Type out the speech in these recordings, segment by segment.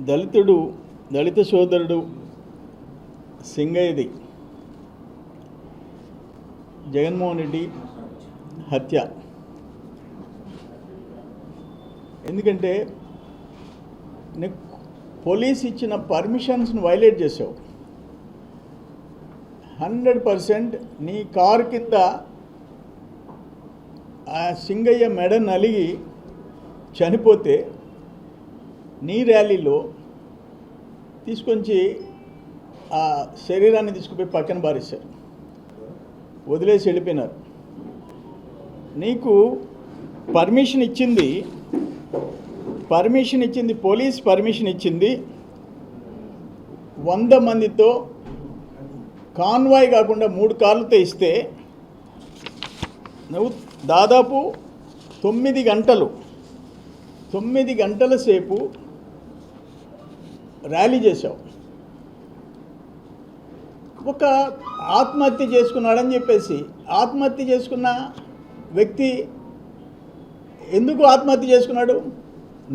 దళితుడు దళిత సోదరుడు సింగయ్యది. జగన్మోహన్ రెడ్డి హత్య. ఎందుకంటే నీకు పోలీస్ ఇచ్చిన పర్మిషన్స్ని వైలేట్ చేసావు. హండ్రెడ్ పర్సెంట్ నీ కారు కింద ఆ సింగయ్య మెడ నలిగి చనిపోతే నీ ర్యాలీలో తీసుకొచ్చి ఆ శరీరాన్ని తీసుకుపోయి పక్కన బారేశారు వదిలేసి వెళ్ళిపోయినారు. నీకు పర్మిషన్ ఇచ్చింది పర్మిషన్ ఇచ్చింది పోలీస్ పర్మిషన్ ఇచ్చింది వంద మందితో కాన్వాయ్ కాకుండా మూడు కార్లతో ఇస్తే నువ్వు దాదాపు తొమ్మిది గంటలు తొమ్మిది గంటల సేపు ర్యాలీ చేశావు. ఒక ఆత్మహత్య చేసుకున్నాడని చెప్పేసి ఆత్మహత్య చేసుకున్న వ్యక్తి ఎందుకు ఆత్మహత్య చేసుకున్నాడు?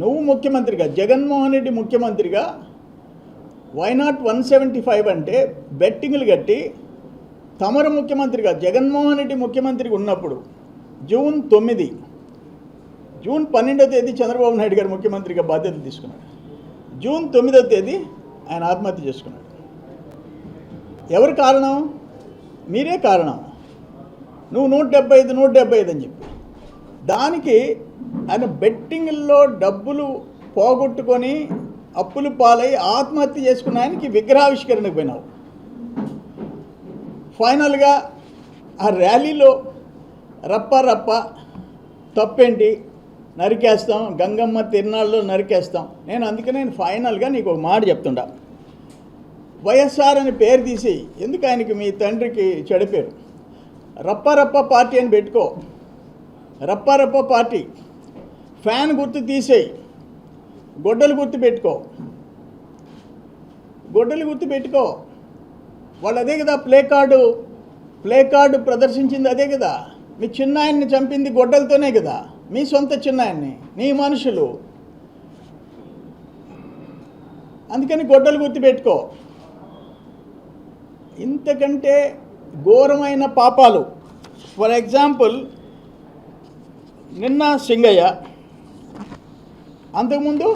నువ్వు ముఖ్యమంత్రిగా జగన్మోహన్ రెడ్డి ముఖ్యమంత్రిగా why not one seventy five అంటే బెట్టింగ్లు కట్టి తమరు ముఖ్యమంత్రిగా జగన్మోహన్ రెడ్డి ముఖ్యమంత్రిగా ఉన్నప్పుడు జూన్ తొమ్మిది జూన్ పన్నెండో తేదీ చంద్రబాబు నాయుడు గారు ముఖ్యమంత్రిగా బాధ్యతలు తీసుకున్నాడు. జూన్ తొమ్మిదో తేదీ ఆయన ఆత్మహత్య చేసుకున్నాడు. ఎవరు కారణం? మీరే కారణం. నువ్వు నూట డెబ్బై ఐదు నూట డెబ్బై ఐదు అని చెప్పి. దానికి ఆయన బెట్టింగ్లో డబ్బులు పోగొట్టుకొని అప్పులు పాలై ఆత్మహత్య చేసుకున్న ఆయనకి విగ్రహావిష్కరణకు పోయినావు. ఫైనల్గా ఆ ర్యాలీలో రప్ప రప్ప తప్పేంటి? నరికేస్తాం గంగమ్మ తిరునాళ్ళలో నరికేస్తాం. నేను అందుకే నేను ఫైనల్గా నీకు ఒక మాట చెప్తుండా. వైఎస్ఆర్ అని పేరు తీసి ఎందుకు ఆయనకి మీ తండ్రికి చెడిపేరు రప్పారప్ప పార్టీ అని పెట్టుకో. రప్పారప్ప పార్టీ. ఫ్యాన్ గుర్తు తీసేయి. గొడ్డలు గుర్తు పెట్టుకో. గొడ్డలు గుర్తు పెట్టుకో. వాళ్ళు అదే కదా ప్లే కార్డు. ప్లే కార్డు ప్రదర్శించింది అదే కదా. మీ చిన్నాయన్ని చంపింది గొడ్డలతోనే కదా. మీ సొంత చిన్నాయన్ని నీ మనుషులు. అందుకని గొడ్డలు గుర్తు పెట్టుకో ఇంతకంటే ఘోరమైన పాపాలు. ఫర్ ఎగ్జాంపుల్ నిన్న సింగయ్య అంతకుముందు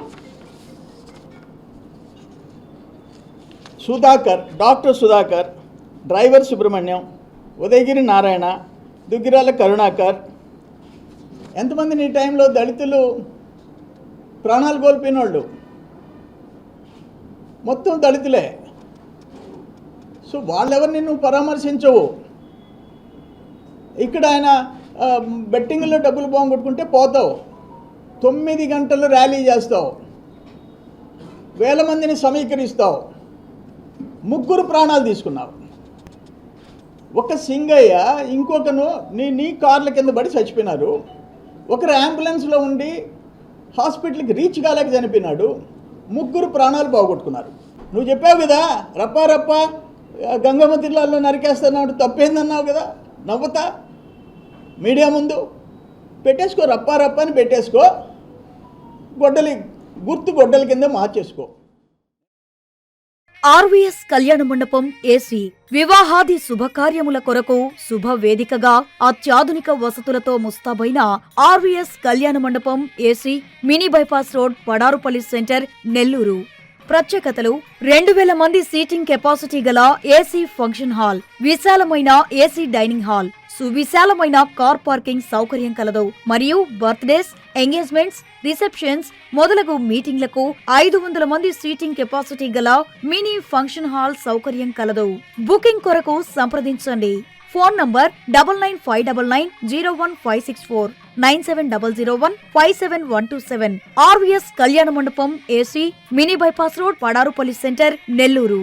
సుధాకర్ డాక్టర్ సుధాకర్ డ్రైవర్ సుబ్రహ్మణ్యం ఉదయగిరి నారాయణ దుగ్గిరాల కరుణాకర్ ఎంతమంది నీ టైంలో దళితులు ప్రాణాలు కోల్పోయిన వాళ్ళు మొత్తం దళితులే. సో వాళ్ళెవరిని నువ్వు పరామర్శించవు? ఇక్కడ ఆయన బెట్టింగ్లో డబ్బులు పోగొట్టుకుంటే పోతావు. తొమ్మిది గంటలు ర్యాలీ చేస్తావు. వేల మందిని సమీకరిస్తావు. ముగ్గురు ప్రాణాలు తీసుకున్నావు. ఒక సింగయ్య ఇంకొకను నీ నీ కార్ల కింద పడి చచ్చిపోయినారు. ఒకరు అంబులెన్స్లో ఉండి హాస్పిటల్కి రీచ్ కాలేక చనిపోయినాడు. ముగ్గురు ప్రాణాలు పోగొట్టుకున్నారు. నువ్వు చెప్పావు కదా రప్ప రప్ప గంగమ్మ తిల్లాల్లో నరికేస్తున్నావు తప్పేందన్నావు కదా? నవ్వుతా? మీడియా ముందు పెట్టేసుకో రప్ప రప్ప అని పెట్టేసుకో. గొడ్డలి గుర్తు గొడ్డల కింద మార్చేసుకో. RVS Kalyana Mandapam AC. వివాహాది శుభకార్యముల కొరకు శుభ వేదికగా అత్యాధునిక వసతులతో ముస్తాబైన RVS Kalyana Mandapam AC mini bypass road Padarupalli centre Nellore. ప్రత్యేకతలు రెండు వేల మంది సీటింగ్ కెపాసిటీ గల ఏసీ ఫంక్షన్ హాల్ విశాలమైన ఏసీ డైనింగ్ హాల్ సువిశాలమైన కార్ పార్కింగ్ సౌకర్యం కలదు. మరియు బర్త్డేస్ ఎంగేజ్మెంట్స్ రిసెప్షన్స్ మొదలగు మీటింగ్లకు ఐదు వందల మంది సీటింగ్ కెపాసిటీ గల మినీ ఫంక్షన్ హాల్ సౌకర్యం కలదు. బుకింగ్ కొరకు సంప్రదించండి. Phone number double nine five double nine zero one five six four nine seven double zero one five seven one two seven RVS Kalyana Mandapam AC mini bypass road Padarupalli centre Nellore.